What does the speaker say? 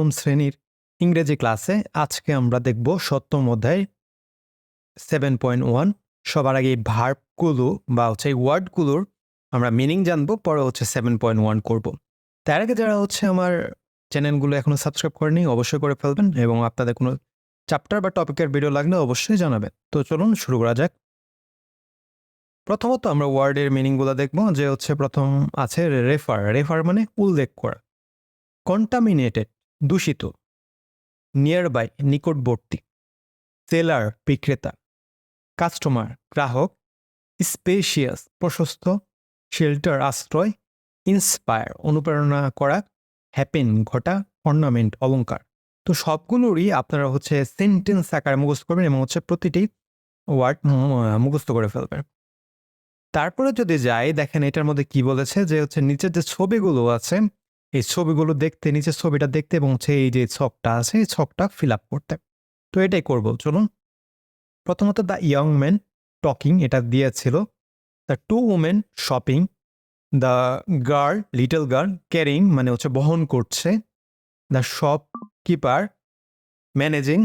প্রথম শ্রেণির ইংরেজি ক্লাসে আজকে আমরা দেখব সপ্তম অধ্যায় সেভেন পয়েন্ট ওয়ান সবার আগে ভার্বগুলো বা হচ্ছে এই ওয়ার্ডগুলোর আমরা মিনিং জানব, পরে হচ্ছে সেভেন পয়েন্ট ওয়ান করব। তার আগে যারা হচ্ছে আমার চ্যানেলগুলো এখনও সাবস্ক্রাইব করেনি অবশ্যই করে ফেলবেন এবং আপনাদের কোনো চ্যাপ্টার বা টপিকের ভিডিও লাগলে অবশ্যই জানাবেন। তো চলুন শুরু করা যাক। প্রথমত আমরা ওয়ার্ডের মিনিংগুলো দেখব, যে হচ্ছে প্রথম আছে রেফার রেফার মানে উল্লেখ করা। কন্টামিনেটেড দূষিত। নিয়ার বাই নিকটবর্তী। সেলার বিক্রেতা। কাস্টমার গ্রাহক। স্পেশিয়াস প্রশস্ত। শেল্টার আশ্রয়। ইন্সপায়ার অনুপ্রেরণা করা। হ্যাপেন ঘটা। অর্নামেন্ট অলংকার। তো সবগুলোরই আপনারা হচ্ছে সেন্টেন্স আকারে মুখস্থ করবেন এবং হচ্ছে প্রতিটি ওয়ার্ড মুখস্থ করে ফেলবেন। তারপরে যদি যাই, দেখেন এটার মধ্যে কি বলেছে? যে হচ্ছে নিচের যে ছবিগুলো আছে এই ছবিগুলো দেখতে, নিচের ছবিটা দেখতে এবং হচ্ছে এই যে ছকটা আছে, এই ছকটা ফিল আপ করতে। তো এটাই করব, চলুন। প্রথমত দ্য ইয়ং ম্যান টকিং, এটা দিয়েছিল। The two women shopping, the girl, little girl carrying মানে হচ্ছে বহন করছে। The shop keeper managing